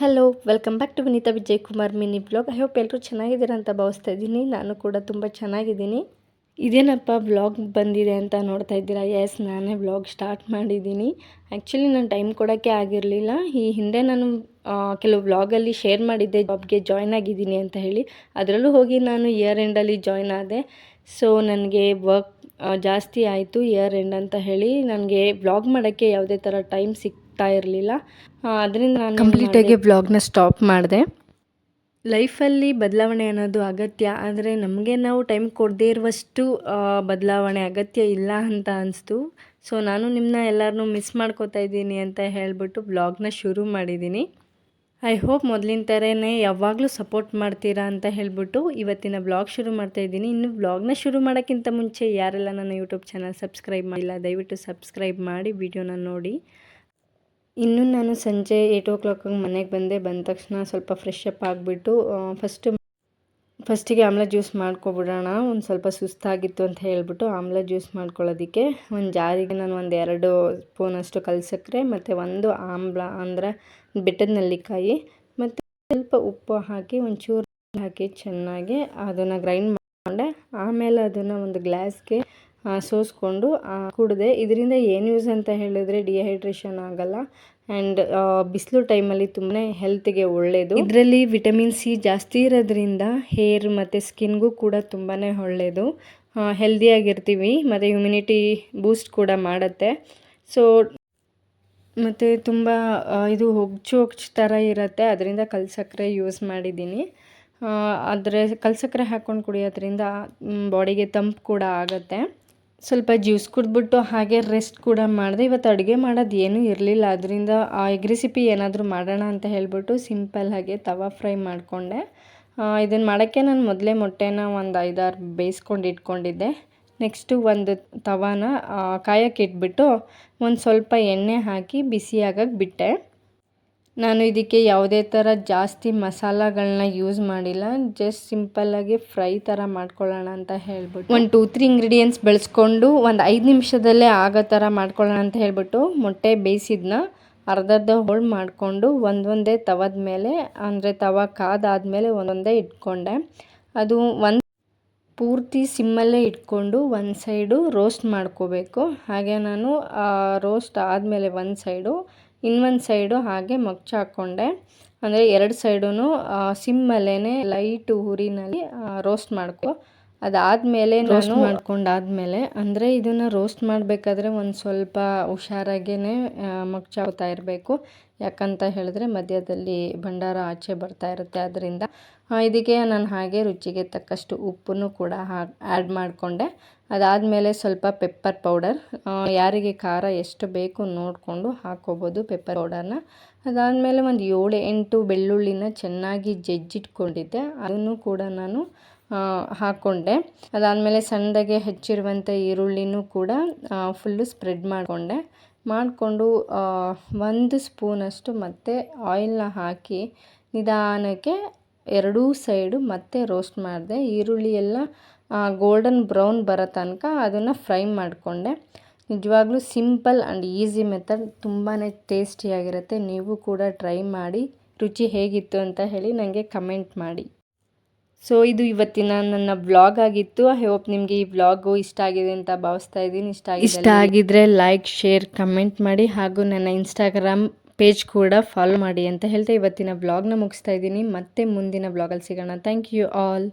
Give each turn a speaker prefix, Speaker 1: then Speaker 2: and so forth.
Speaker 1: Hello welcome back to Vineetha Vijay Kumar mini blog I hope ಎಲ್ಲರೂ ಚೆನ್ನಾಗಿದ್ದೀರಾ ಅಂತ ಭಾವಿಸ್ತಾ ಇದ್ದೀನಿ. ನಾನು ಕೂಡ ತುಂಬ ಚೆನ್ನಾಗಿದ್ದೀನಿ. ಇದೇನಪ್ಪ ಬ್ಲಾಗ್ ಬಂದಿದೆ ಅಂತ ನೋಡ್ತಾ ಇದ್ದೀರಾ? ಎಸ್ ನಾನೇ ಬ್ಲಾಗ್ ಸ್ಟಾರ್ಟ್ ಮಾಡಿದ್ದೀನಿ. ಆ್ಯಕ್ಚುಲಿ ನಾನು ಟೈಮ್ ಕೊಡೋಕ್ಕೆ ಆಗಿರಲಿಲ್ಲ. ಈ ಹಿಂದೆ ನಾನು ಕೆಲವು ಬ್ಲಾಗಲ್ಲಿ ಶೇರ್ ಮಾಡಿದ್ದೆ ಜಾಬ್ಗೆ ಜಾಯ್ನ್ ಆಗಿದ್ದೀನಿ ಅಂತ ಹೇಳಿ. ಅದರಲ್ಲೂ ಹೋಗಿ ನಾನು ಇಯರ್ ಎಂಡಲ್ಲಿ ಜಾಯ್ನ್ ಆದೆ. ಸೊ ನನಗೆ ವರ್ಕ್ ಜಾಸ್ತಿ ಆಯಿತು ಇಯರ್ ಎಂಡ್ ಅಂತ ಹೇಳಿ. ನನಗೆ ಬ್ಲಾಗ್ ಮಾಡೋಕ್ಕೆ ಯಾವುದೇ ಥರ ಟೈಮ್ ಸಿಗ್ತಾ ಇರಲಿಲ್ಲ. ಅದರಿಂದ ನಾನು ಕಂಪ್ಲೀಟಾಗಿ ಬ್ಲಾಗ್ನ ಸ್ಟಾಪ್ ಮಾಡಿದೆ? ಲೈಫಲ್ಲಿ ಬದಲಾವಣೆ ಅನ್ನೋದು ಅಗತ್ಯ ಆದರೆ ನಮಗೆ ನಾವು ಟೈಮ್ ಕೊಡದೇ ಇರುವಷ್ಟು ಬದಲಾವಣೆ ಅಗತ್ಯ ಇಲ್ಲ ಅಂತ ಅನಿಸ್ತು. ಸೊ ನಾನು ನಿಮ್ಮನ್ನ ಎಲ್ಲರನ್ನೂ ಮಿಸ್ ಮಾಡ್ಕೋತಾ ಇದ್ದೀನಿ ಅಂತ ಹೇಳಿಬಿಟ್ಟು ಬ್ಲಾಗ್ನ ಶುರು ಮಾಡಿದ್ದೀನಿ. ಐ ಹೋಪ್ ಮೊದಲಿನ ಥರನೇ ಯಾವಾಗಲೂ ಸಪೋರ್ಟ್ ಮಾಡ್ತೀರಾ ಅಂತ ಹೇಳಿಬಿಟ್ಟು ಇವತ್ತಿನ ಬ್ಲಾಗ್ ಶುರು ಮಾಡ್ತಾ ಇದ್ದೀನಿ. ಇನ್ನು ಬ್ಲಾಗ್ನ ಶುರು ಮಾಡೋಕ್ಕಿಂತ ಮುಂಚೆ ಯಾರೆಲ್ಲ ನನ್ನ ಯೂಟ್ಯೂಬ್ ಚಾನಲ್ ಸಬ್ಸ್ಕ್ರೈಬ್ ಮಾಡಿಲ್ಲ ದಯವಿಟ್ಟು ಸಬ್ಸ್ಕ್ರೈಬ್ ಮಾಡಿ ವಿಡಿಯೋನ ನೋಡಿ. ಇನ್ನು ನಾನು ಸಂಜೆ ಏಯ್ಟ್ ಓ ಕ್ಲಾಕಿಗೆ ಮನೆಗೆ ಬಂದೆ. ಬಂದ ತಕ್ಷಣ ಸ್ವಲ್ಪ ಫ್ರೆಶ್ ಅಪ್ ಆಗಿಬಿಟ್ಟು ಫಸ್ಟ್ ಫಸ್ಟಿಗೆ ಆಮ್ಲ ಜ್ಯೂಸ್ ಮಾಡ್ಕೊಬಿಡೋಣ. ಒಂದು ಸ್ವಲ್ಪ ಸುಸ್ತಾಗಿತ್ತು ಅಂತ ಹೇಳಿಬಿಟ್ಟು ಆಮ್ಲ ಜ್ಯೂಸ್ ಮಾಡ್ಕೊಳ್ಳೋದಕ್ಕೆ ಒಂದು ಜಾರಿಗೆ ನಾನು ಒಂದು ಎರಡು ಸ್ಪೂನಷ್ಟು ಕಲ್ಸಕ್ರೆ, ಮತ್ತು ಒಂದು ಆಮ್ಲ ಅಂದರೆ ಬೆಟ್ಟದ ನೆಲ್ಲಿಕಾಯಿ, ಮತ್ತು ಸ್ವಲ್ಪ ಉಪ್ಪು ಹಾಕಿ ಒಂಚೂರು ಹಾಕಿ ಚೆನ್ನಾಗಿ ಅದನ್ನು ಗ್ರೈಂಡ್ ಮಾಡಿಕೊಂಡೆ. ಆಮೇಲೆ ಅದನ್ನು ಒಂದು ಗ್ಲಾಸ್ಗೆ ಸೋಸ್ಕೊಂಡು ಕುಡಿದೆ. ಇದರಿಂದ ಏನು ಯೂಸ್ ಅಂತ ಹೇಳಿದ್ರೆ ಡಿಹೈಡ್ರೇಷನ್ ಆಗಲ್ಲ. ಆ್ಯಂಡ್ ಬಿಸಿಲು ಟೈಮಲ್ಲಿ ತುಂಬಾ ಹೆಲ್ತ್ಗೆ ಒಳ್ಳೆಯದು ಇದರಲ್ಲಿ ವಿಟಮಿನ್ ಸಿ ಜಾಸ್ತಿ ಇರೋದ್ರಿಂದ ಹೇರ್ ಮತ್ತು ಸ್ಕಿನ್ಗೂ ಕೂಡ ತುಂಬಾ ಒಳ್ಳೆಯದು ಹೆಲ್ದಿಯಾಗಿರ್ತೀವಿ ಮತ್ತು ಇಮ್ಯುನಿಟಿ ಬೂಸ್ಟ್ ಕೂಡ ಮಾಡುತ್ತೆ. ಸೊ ಮತ್ತು ತುಂಬ ಇದು ಹೊಗ್ಚು ಹೊಗ್ಚು ಥರ ಇರುತ್ತೆ. ಅದರಿಂದ ಕಲ್ಸಕ್ಕರೆ ಯೂಸ್ ಮಾಡಿದ್ದೀನಿ. ಆದರೆ ಕಲ್ಸಕ್ಕರೆ ಹಾಕ್ಕೊಂಡು ಕುಡಿಯೋದ್ರಿಂದ ಬಾಡಿಗೆ ತಂಪು ಕೂಡ ಆಗುತ್ತೆ. ಸ್ವಲ್ಪ ಜ್ಯೂಸ್ ಕುಡಿದ್ಬಿಟ್ಟು ಹಾಗೆ ರೆಸ್ಟ್ ಕೂಡ ಮಾಡಿದೆ. ಇವತ್ತು ಅಡುಗೆ ಮಾಡೋದು ಏನೂ ಇರಲಿಲ್ಲ. ಅದರಿಂದ ಆ ಎಗ್ ರೆಸಿಪಿ ಏನಾದರೂ ಮಾಡೋಣ ಅಂತ ಹೇಳ್ಬಿಟ್ಟು ಸಿಂಪಲ್ ಹಾಗೆ ತವಾ ಫ್ರೈ ಮಾಡಿಕೊಂಡೆ. ಇದನ್ನು ಮಾಡೋಕ್ಕೆ ನಾನು ಮೊದಲೇ ಮೊಟ್ಟೆನ ಒಂದು ಐದಾರು ಬೇಯಿಸ್ಕೊಂಡು ಇಟ್ಕೊಂಡಿದ್ದೆ. ನೆಕ್ಸ್ಟು ಒಂದು ತವಾನ ಕಾಯಕ್ಕೆ ಇಟ್ಬಿಟ್ಟು ಒಂದು ಸ್ವಲ್ಪ ಎಣ್ಣೆ ಹಾಕಿ ಬಿಸಿ ಆಗಕ್ಕೆ ಬಿಟ್ಟೆ. ನಾನು ಇದಕ್ಕೆ ಯಾವುದೇ ಥರ ಜಾಸ್ತಿ ಮಸಾಲಗಳನ್ನ ಯೂಸ್ ಮಾಡಿಲ್ಲ. ಜಸ್ಟ್ ಸಿಂಪಲ್ಲಾಗಿ ಫ್ರೈ ಥರ ಮಾಡ್ಕೊಳ್ಳೋಣ ಅಂತ ಹೇಳ್ಬಿಟ್ಟು. ಒಂದು ಟೂ ತ್ರೀ ಇಂಗ್ರೀಡಿಯೆಂಟ್ಸ್ ಬೆಳೆಸ್ಕೊಂಡು ಒಂದು ಐದು ನಿಮಿಷದಲ್ಲೇ ಆಗೋ ಥರ ಮಾಡ್ಕೊಳ್ಳೋಣ ಅಂತ ಹೇಳ್ಬಿಟ್ಟು ಮೊಟ್ಟೆ ಬೇಯಿಸಿದ್ನ ಅರ್ಧರ್ಧ ಹೋಳು ಮಾಡಿಕೊಂಡು ಒಂದೊಂದೇ ತವದ ಮೇಲೆ, ಅಂದರೆ ತವ ಕಾದಾದಮೇಲೆ ಒಂದೊಂದೇ ಇಟ್ಕೊಂಡೆ. ಅದು ಒಂದು ಪೂರ್ತಿ ಸಿಮ್ಮಲ್ಲೇ ಇಟ್ಕೊಂಡು ಒಂದು ಸೈಡು ರೋಸ್ಟ್ ಮಾಡ್ಕೋಬೇಕು. ಹಾಗೆ ನಾನು ರೋಸ್ಟ್ ಆದಮೇಲೆ ಒಂದು ಸೈಡು ಇನ್ನೊಂದು ಸೈಡು ಹಾಗೆ ಮಗ್ಚ ಹಾಕ್ಕೊಂಡೆ ಅಂದರೆ ಎರಡು ಸೈಡೂ ಸಿಮ್ಮಲ್ಲೇ ಲೈಟ್ ಹುರಿನಲ್ಲಿ ರೋಸ್ಟ್ ಮಾಡ್ಕೊ ಅದಾದಮೇಲೆ ರೋಸ್ಟ್ ಮಾಡ್ಕೊಂಡಾದ್ಮೇಲೆ ಅಂದರೆ ಇದನ್ನು ರೋಸ್ಟ್ ಮಾಡಬೇಕಾದ್ರೆ ಒಂದು ಸ್ವಲ್ಪ ಹುಷಾರಾಗೇ ಮಗ್ಚಾಗ್ತಾ ಇರಬೇಕು. ಯಾಕಂತ ಹೇಳಿದ್ರೆ ಮಧ್ಯದಲ್ಲಿ ಭಂಡಾರ ಆಚೆ ಬರ್ತಾ ಇರುತ್ತೆ ಅದರಿಂದ ಇದಕ್ಕೆ ನಾನು ಹಾಗೆ ರುಚಿಗೆ ತಕ್ಕಷ್ಟು ಉಪ್ಪನ್ನು ಕೂಡ ಹಾಕಿ ಆ್ಯಡ್ ಮಾಡಿಕೊಂಡೆ. ಅದಾದಮೇಲೆ ಸ್ವಲ್ಪ ಪೆಪ್ಪರ್ ಪೌಡರ್ ಯಾರಿಗೆ ಖಾರ ಎಷ್ಟು ಬೇಕು ನೋಡಿಕೊಂಡು ಹಾಕೋಬೋದು ಪೆಪ್ಪರ್ ಪೌಡರ್ನ ಅದಾದಮೇಲೆ ಒಂದು ಏಳು ಎಂಟು ಬೆಳ್ಳುಳ್ಳಿನ ಚೆನ್ನಾಗಿ ಜಜ್ಜಿಟ್ಕೊಂಡಿದ್ದೆ. ಅದನ್ನು ಕೂಡ ನಾನು ಹಾಕ್ಕೊಂಡೆ ಅದಾದಮೇಲೆ ಸಣ್ಣದಾಗೆ ಹೆಚ್ಚಿರುವಂಥ ಈರುಳ್ಳಿನೂ ಕೂಡ ಫುಲ್ಲು ಸ್ಪ್ರೆಡ್ ಮಾಡಿಕೊಂಡೆ. ಮಾಡಿಕೊಂಡು ಒಂದು ಸ್ಪೂನಷ್ಟು ಮತ್ತೆ ಆಯಿಲ್ನ ಹಾಕಿ ನಿಧಾನಕ್ಕೆ ಎರಡೂ ಸೈಡು ಮತ್ತೆ ರೋಸ್ಟ್ ಮಾಡಿದೆ. ಈರುಳ್ಳಿ ಎಲ್ಲ ಗೋಲ್ಡನ್ ಬ್ರೌನ್ ಬರೋ ತನಕ ಅದನ್ನು ಫ್ರೈ ಮಾಡಿಕೊಂಡೆ. ನಿಜವಾಗ್ಲೂ ಸಿಂಪಲ್ ಆ್ಯಂಡ್ ಈಸಿ ಮೆಥಡ್ ತುಂಬಾ ಟೇಸ್ಟಿಯಾಗಿರುತ್ತೆ ನೀವು ಕೂಡ ಟ್ರೈ ಮಾಡಿ. ರುಚಿ ಹೇಗಿತ್ತು ಅಂತ ಹೇಳಿ ನನಗೆ ಕಮೆಂಟ್ ಮಾಡಿ. ಸೊ ಇದು ಇವತ್ತಿನ ನನ್ನ ಬ್ಲಾಗ್ ಆಗಿತ್ತು. ಐ ಹೋಪ್ ನಿಮಗೆ ಈ ಬ್ಲಾಗು ಇಷ್ಟ ಆಗಿದೆ ಅಂತ ಭಾವಿಸ್ತಾ ಇದ್ದೀನಿ. ಇಷ್ಟ ಆಗಿದೆ ಇಷ್ಟ ಆಗಿದ್ರೆ ಲೈಕ್ ಶೇರ್ ಕಮೆಂಟ್ ಮಾಡಿ. ಹಾಗೂ ನನ್ನ ಇನ್ಸ್ಟಾಗ್ರಾಮ್ ಪೇಜ್ ಕೂಡ ಫಾಲೋ ಮಾಡಿ ಅಂತ ಹೇಳ್ತಾ ಇವತ್ತಿನ ಬ್ಲಾಗ್ನ ಮುಗಿಸ್ತಾ ಇದ್ದೀನಿ. ಮತ್ತೆ ಮುಂದಿನ ಬ್ಲಾಗಲ್ಲಿ ಸಿಗೋಣ. Thank you all